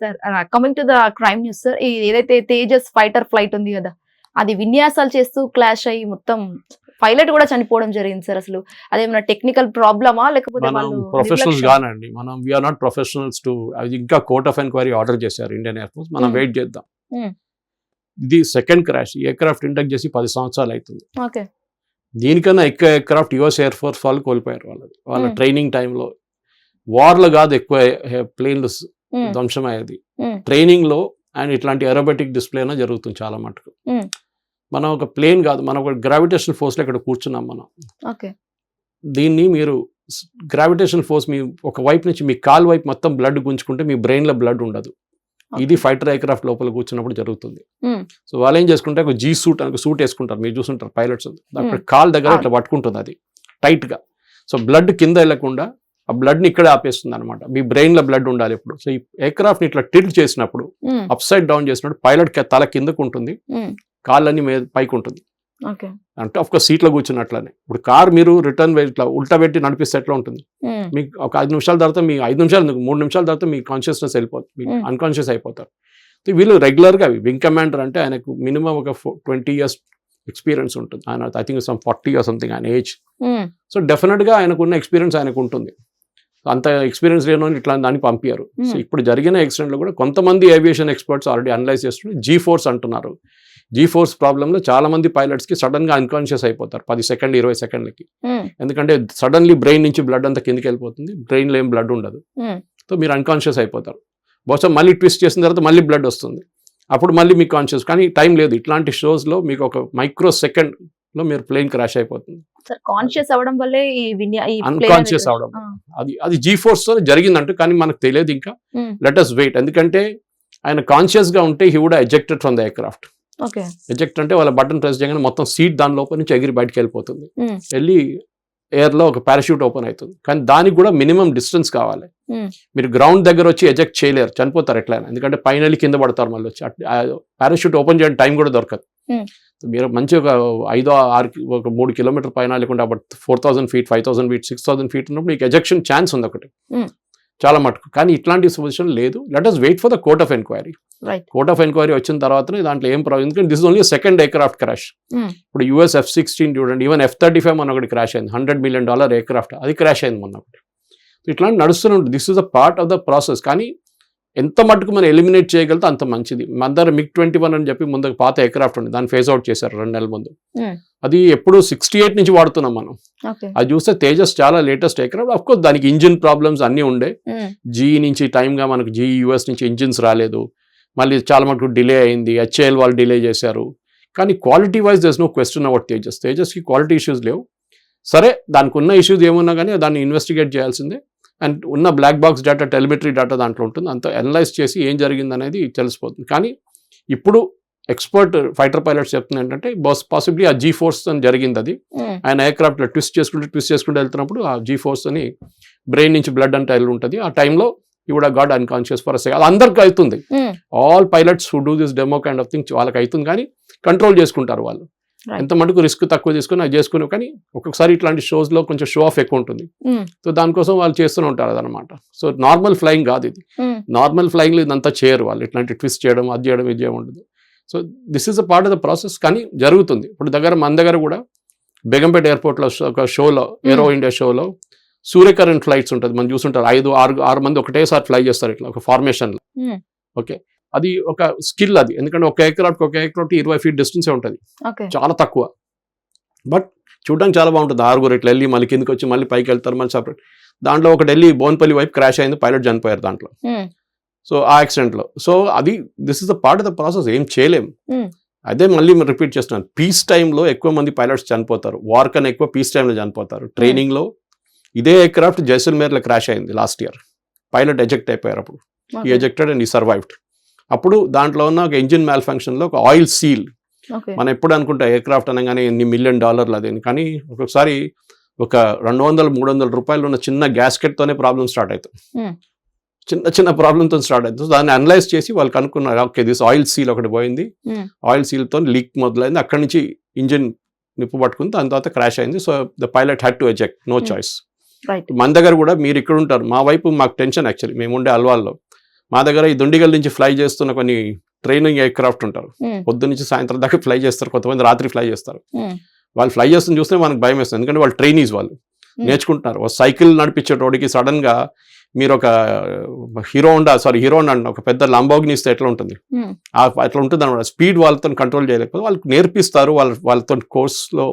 Sir coming to the crime news sir ఏదైతే Tejas fighter flight ఉంది కదా అది విన్యాసాలు చేస్తూ క్లాష్ అయ్యి మొత్తం పైలట్ కూడా చనిపోవడం జరిగింది సార్ అసలు అదేమన్నా టెక్నికల్ ప్రాబ్లమా లేకపోతే ప్రొఫెషనల్స్? కానండి మనం we are not professionals to ఇంకా కోర్ట్ ఆఫ్ ఎంక్వైరీ ఆర్డర్ చేశారు ఇండియన్ ఎయిర్ ఫోర్స్ మనం Hmm. వెయిట్ చేద్దాం Hmm. ఇది సెకండ్ క్రాష్ ఈ ఎయిర్క్రాఫ్ట్ ఇంటెక్ట్ చేసి పది సంవత్సరాలు అవుతుంది ఓకే దీనికన్నా ఎక్కువ ఎయిర్క్రాఫ్ట్ యుఎస్ ఎయిర్ ఫోర్స్ వాళ్ళు కోల్పోయారు వాళ్ళది వాళ్ళ Hmm. ట్రైనింగ్ టైంలో వార్లో కాదు ఎక్కువ ప్లేన్లు ధ్వంసమయ్యేది ట్రైనింగ్లో అండ్ ఇట్లాంటి ఏరోబెటిక్ డిస్ప్లేనా జరుగుతుంది చాలా మటుకు. మనం ఒక ప్లేన్ కాదు మనం ఒక గ్రావిటేషనల్ ఫోర్స్లో ఇక్కడ కూర్చున్నాం మనం. దీన్ని మీరు గ్రావిటేషనల్ ఫోర్స్ మీ ఒక వైపు నుంచి మీ కాల్ వైపు మొత్తం బ్లడ్ గుంజుకుంటే మీ బ్రెయిన్లో బ్లడ్ ఉండదు. ఇది ఫైటర్ ఎయిర్క్రాఫ్ట్ లోపల కూర్చున్నప్పుడు జరుగుతుంది. సో వాళ్ళు ఏం చేసుకుంటే ఒక జీ సూట్ అని సూట్ వేసుకుంటారు. మీరు చూసుంటారు పైలట్స్ అక్కడ. కాల్ దగ్గర. ఇట్లా పట్టుకుంటుంది అది. టైట్గా. సో బ్లడ్ కింద వెళ్ళకుండా ఆ blood ని ఇక్కడే ఆపేస్తుంది అనమాట మీ బ్రెయిన్లో బ్లడ్ ఉండాలి ఇప్పుడు. సో ఈ ఎయిర్క్రాఫ్ట్ని ఇట్లా టిల్ట్ చేసినప్పుడు అప్ సైడ్ డౌన్ చేసినప్పుడు పైలట్ తల కిందకు ఉంటుంది. ఉమ్, కాళ్ళని మీద పైకి ఉంటుంది. అంటే ఒక సీట్లో కూర్చున్నట్లనే. ఇప్పుడు కార్ మీరు రిటర్న్ ఇట్లా ఉల్టా పెట్టి నడిపిస్తే ఎట్లా ఉంటుంది? ఉమ్, మీకు ఒక ఐదు నిమిషాల తర్వాత మీ ఐదు నిమిషాలు మూడు నిమిషాల తర్వాత మీ కాన్షియస్నెస్ వెళ్ళిపోతుంది. మీకు Hmm. అన్కాన్షియస్ అయిపోతారు. వీళ్ళు రెగ్యులర్గా వింగ్ కమాండర్ అంటే ఆయనకు మినిమం ఒక ట్వంటీ ఇయర్స్ ఎక్స్పీరియన్స్ ఉంటుంది. ఆయన I think some forty or something ఆయన ఏజ్ సో డెఫినెట్గా ఆయనకున్న ఎక్స్పీరియన్స్ ఆయనకు ఉంటుంది. అంత ఎక్స్పీరియన్స్ లేని ఇట్లా దాన్ని పంపించారు సో Hmm. ఇప్పుడు జరిగిన యాక్సిడెంట్లో కూడా కొంతమంది ఏవియేషన్ ఎక్స్పర్ట్స్ ఆల్రెడీ అనలైజ్ చేస్తున్నారు జీ ఫోర్స్ అంటున్నారు. జీ ఫోర్స్ ప్రాబ్లంలో చాలా మంది పైలట్స్కి సడన్గా అన్కాన్షియస్ అయిపోతారు. పది సెకండ్ ఇరవై సెకండ్లకి. ఉమ్, ఎందుకంటే సడన్లీ బ్రెయిన్ నుంచి బ్లడ్ అంతా కిందకి వెళ్ళిపోతుంది. బ్రెయిన్లో ఏం బ్లడ్ ఉండదు. ఉమ్, సో మీరు అన్కాన్షియస్ అయిపోతారు. బహుశా మళ్ళీ ట్విస్ట్ చేసిన తర్వాత మళ్ళీ బ్లడ్ వస్తుంది. అప్పుడు మళ్ళీ మీకు కాన్షియస్ కానీ టైం లేదు. ఇట్లాంటి షోస్లో మీకు ఒక మైక్రో సెకండ్లో మీరు ప్లేన్ క్రాష్ అయిపోతుంది. కాన్షియస్ అవ్వడం వల్లే అనేది- అవడం. అది అది జీ ఫోర్స్తో జరిగిందంటే కానీ మనకు తెలియదు ఇంకా. లెట్ అస్ వెయిట్ ఎందుకంటే ఆయన కాన్షియస్గా ఉంటే he would ejected from the aircraft eject అంటే వాళ్ళ బటన్ ప్రెస్ చేయగానే మొత్తం సీట్ దాని లోపల నుంచి ఎగిరి బయటకు వెళ్ళిపోతుంది. వెళ్ళి ఎయిర్లో ఒక పారాషూట్ ఓపెన్ అవుతుంది. కానీ దానికి కూడా మినిమం డిస్టెన్స్ కావాలి. మీరు గ్రౌండ్ దగ్గర వచ్చి ఎజెక్ట్ చేయలేరు. చనిపోతారు ఎట్లయినా. ఎందుకంటే పైన కింద పడతారు మళ్ళీ వచ్చి. పారాషూట్ ఓపెన్ చేయడానికి టైం కూడా దొరకదు. మీరు మంచి ఒక ఐదో ఆరు ఒక మూడు కిలోమీటర్ పైన లేకుండా but four thousand feet five thousand feet six thousand feet ఉన్నప్పుడు మీకు ఎజెక్షన్ ఛాన్స్ ఉంది ఒకటి. Hmm. చాలా మటుకు. కానీ ఇట్లాంటి పొజిషన్ లేదు. Let us wait for the court of enquiry right court of enquiry వచ్చిన తర్వాతనే దాంట్లో ఏం ప్రాబ్లం ఎందుకంటే this only second aircraft crash Hmm. ఇప్పుడు యూఎస్ ఎఫ్ సిక్స్టీన్ చూడండి ఈవెన్ ఎఫ్ థర్టీ ఫైవ్ మన ఒకటి క్రాష్ అయింది. హండ్రెడ్ మిలియన్ డాలర్ ఎయిర్క్రాఫ్ట్ అది క్రాష్ అయింది మొన్న ఒకటి. ఇట్లాంటి నడుస్తూనే ఉంటుంది. This is the part of the process కానీ ఎంత మటుకు మనం ఎలిమినేట్ చేయగలిగితే అంత మంచిది. మన దగ్గర మిగ్ ట్వంటీ వన్ అని చెప్పి ముందు పాత ఎయిర్క్రాఫ్ట్ ఉంది. దాన్ని ఫేస్ అవుట్ చేశారు రెండు నెలల ముందు. Hmm. అది ఎప్పుడు సిక్స్టీ ఎయిట్ నుంచి వాడుతున్నాం మనం. అది చూస్తే తేజస్ చాలా లేటెస్ట్ ఎయిర్క్రాఫ్ట్. అఫ్ కోర్స్ దానికి ఇంజిన్ ప్రాబ్లమ్స్ అన్నీ ఉండే. ఉమ్, జీ నుంచి టైంగా మనకు జీ యూఎస్ నుంచి ఇంజిన్స్ రాలేదు. మళ్ళీ చాలా మటుకు డిలే అయింది. హెచ్ఏఎల్ వాళ్ళు డిలే చేశారు. కానీ quality wise there's no question about Tejas. తేజస్కి quality issues లేవు. సరే దానికి ఉన్న ఇష్యూస్ ఏమున్నా కానీ దాన్ని ఇన్వెస్టిగేట్ చేయాల్సిందే. అండ్ ఉన్న black box data telemetry data దాంట్లో ఉంటుంది. అంత అనలైజ్ చేసి ఏం జరిగింది అనేది తెలిసిపోతుంది. కానీ ఇప్పుడు ఎక్స్పర్ట్ ఫైటర్ పైలట్స్ చెప్తుంది ఏంటంటే బాస్ పాసిబ్లీ ఆ జీ ఫోర్స్ అని జరిగింది అది ఉమ్, ఆయన ఎయిర్క్రాఫ్ట్లో ట్విస్ట్ చేసుకుంటూ ట్విస్ట్ చేసుకుంటూ వెళ్తున్నప్పుడు ఆ జీ ఫోర్స్ అని బ్రెయిన్ నుంచి బ్లడ్ అంటే వెళ్ళి ఉంటుంది. ఆ టైంలో కూడా గాడ్ అన్కాన్షియస్ ఫర్ సెకండ్ అది అందరికీ అవుతుంది. All pilots who do this demo kind of things వాళ్ళకి అవుతుంది కానీ కంట్రోల్ చేసుకుంటారు వాళ్ళు. ఎంత మటుకు రిస్క్ తక్కువ తీసుకుని అది చేసుకుని కానీ ఒక్కొక్కసారి ఇట్లాంటి షోస్లో కొంచెం షో ఆఫ్ ఎక్కువ ఉంటుంది. ఉమ్, సో దానికోసం వాళ్ళు చేస్తూనే ఉంటారు అదనమాట. సో నార్మల్ ఫ్లయింగ్ కాదు ఇది. నార్మల్ ఫ్లయింగ్లో ఇదంతా చేయరు వాళ్ళు. ఇట్లాంటి ట్విస్ట్ చేయడం అది చేయడం ఇది చేయడం ఉండదు. So this is a part of the process కానీ జరుగుతుంది. ఇప్పుడు దగ్గర మన దగ్గర కూడా బేగంపేట ఎయిర్పోర్ట్లో ఒక షోలో ఏరో ఇండియా షోలో సూర్యకరెంట్ ఫ్లైట్స్ ఉంటుంది. మనం చూస్తుంటారు. ఐదు ఆరు ఆరు మంది ఒకటేసారి ఫ్లై చేస్తారు ఇట్లా ఒక ఫార్మేషన్లో ఓకే అది ఒక స్కిల్ అది. ఎందుకంటే ఒక ఎయిర్క్రాఫ్ట్ ఒక ఎయిర్క్రాఫ్ట్ ఇరవై ఫీట్ డిస్టెన్సే ఉంటుంది. చాలా తక్కువ. బట్ చూడడానికి చాలా బాగుంటుంది. ఆరుగురు ఇట్లా వెళ్ళి మళ్ళీ కిందకి వచ్చి మళ్ళీ పైకి వెళ్తారు మళ్ళీ సపరేట్. దాంట్లో ఒకటి వెళ్ళి బోన్పల్లి వైపు క్రాష్ అయింది పైలట్ చనిపోయారు దాంట్లో. సో ఆ యాక్సిడెంట్లో. సో అది this is the part of the process ఏం చేయలేం. Hmm. అదే మళ్ళీ రిపీట్ చేస్తున్నాను. పీస్ టైంలో ఎక్కువ మంది పైలట్స్ చనిపోతారు. వార్ కన్నా ఎక్కువ పీస్ టైంలో చనిపోతారు. ట్రైనింగ్లో ఇదే ఎయిర్క్రాఫ్ట్ జైసల్మేర్లో క్రాష్ అయింది లాస్ట్ ఇయర్ పైలట్ ఎజెక్ట్ అయిపోయారు అప్పుడు. ఈ ఎజెక్టెడ్ అండ్ ఈ సర్వైవ్డ్ అప్పుడు దాంట్లో ఉన్న ఒక ఇంజిన్ మ్యాల్ ఫంక్షన్లో ఒక ఆయిల్ సీల్ మనం ఎప్పుడు అనుకుంటా ఎయిర్క్రాఫ్ట్ అనగానే ఎన్ని మిలియన్ డాలర్లు అదేని. కానీ ఒక్కొక్కసారి ఒక రెండు వందల మూడు వందల రూపాయలు ఉన్న చిన్న గ్యాస్కెట్తోనే ప్రాబ్లమ్ స్టార్ట్ అవుతుంది. చిన్న చిన్న ప్రాబ్లంతో స్టార్ట్ అవుతుంది దాన్ని అనలైజ్ చేసి వాళ్ళు కనుక్కున్నారు. ఓకే దిస్ ఆయిల్ సీల్ ఒకటి పోయింది. ఆయిల్ సీల్తో లీక్ మొదలైంది. అక్కడి నుంచి ఇంజిన్ నిప్పు పట్టుకుని దాని తర్వాత క్రాష్ అయింది. So the pilot had to eject no. Choice మన దగ్గర కూడా మీరు ఇక్కడ ఉంటారు. మా వైపు మాకు టెన్షన్ యాక్చువల్లీ మేము ఉండే అల్వాల్లో. మా దగ్గర ఈ దుండిగల్ నుంచి ఫ్లై చేస్తున్న కొన్ని ట్రైనింగ్ ఎయిర్ క్రాఫ్ట్ ఉంటారు పొద్దు నుంచి సాయంత్రం దాకా ఫ్లై చేస్తారు. కొంతమంది రాత్రి ఫ్లై చేస్తారు. వాళ్ళు ఫ్లై చేస్తుంది చూస్తే మనకు భయం వేస్తుంది. ఎందుకంటే వాళ్ళు ట్రైనీస్ వాళ్ళు. నేర్చుకుంటున్నారు. ఒక సైకిల్ నడిపించేటోడికి సడన్గా మీరు ఒక హీరో ఉండా సారీ హీరో అండి ఒక పెద్ద లంబోగిని ఇస్తే ఎట్లా ఉంటుంది? అట్లా ఉంటుంది అనమాట స్పీడ్ వాళ్ళతో కంట్రోల్ చేయలేకపోతే వాళ్ళకి నేర్పిస్తారు. వాళ్ళ వాళ్ళతో కోర్స్లో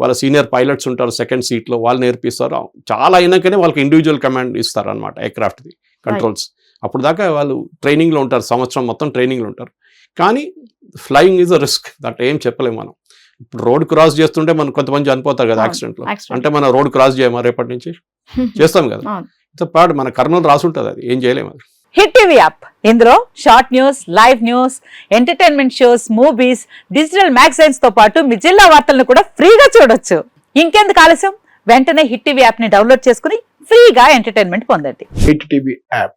వాళ్ళ సీనియర్ పైలట్స్ ఉంటారు సెకండ్ సీట్లో వాళ్ళు నేర్పిస్తారు. చాలా అయినాకనే వాళ్ళకి ఇండివిజువల్ కమాండ్ ఇస్తారు అనమాట ఎయిర్క్రాఫ్ట్ది కంట్రోల్స్. అప్పుడు దాకా వాళ్ళు ట్రైనింగ్లో ఉంటారు. సంవత్సరం మొత్తం ట్రైనింగ్లో ఉంటారు. కానీ flying is a risk. That ఏం చెప్పలేము మనం. ఇప్పుడు రోడ్ క్రాస్ చేస్తుంటే మనం కొంతమంది చనిపోతారు కదా యాక్సిడెంట్లో. అంటే మనం రోడ్ క్రాస్ చేయమా రేపటి నుంచి? చేస్తాం కదా. ఇంత పాడు మన కర్మలు రాసి ఉంటుంది అది. ఏం చేయలేము అది. Hit TV app. ఇందులో short news live news entertainment shows movies digital మ్యాగజైన్స్తో పాటు మీ జిల్లా వార్తలను కూడా ఫ్రీగా చూడొచ్చు. ఇంకెందుకు ఆలస్యం? వెంటనే హిట్ టీవీ యాప్ని డౌన్లోడ్ చేసుకుని ఫ్రీగా ఎంటర్టైన్మెంట్ పొందండి. Hit TV app.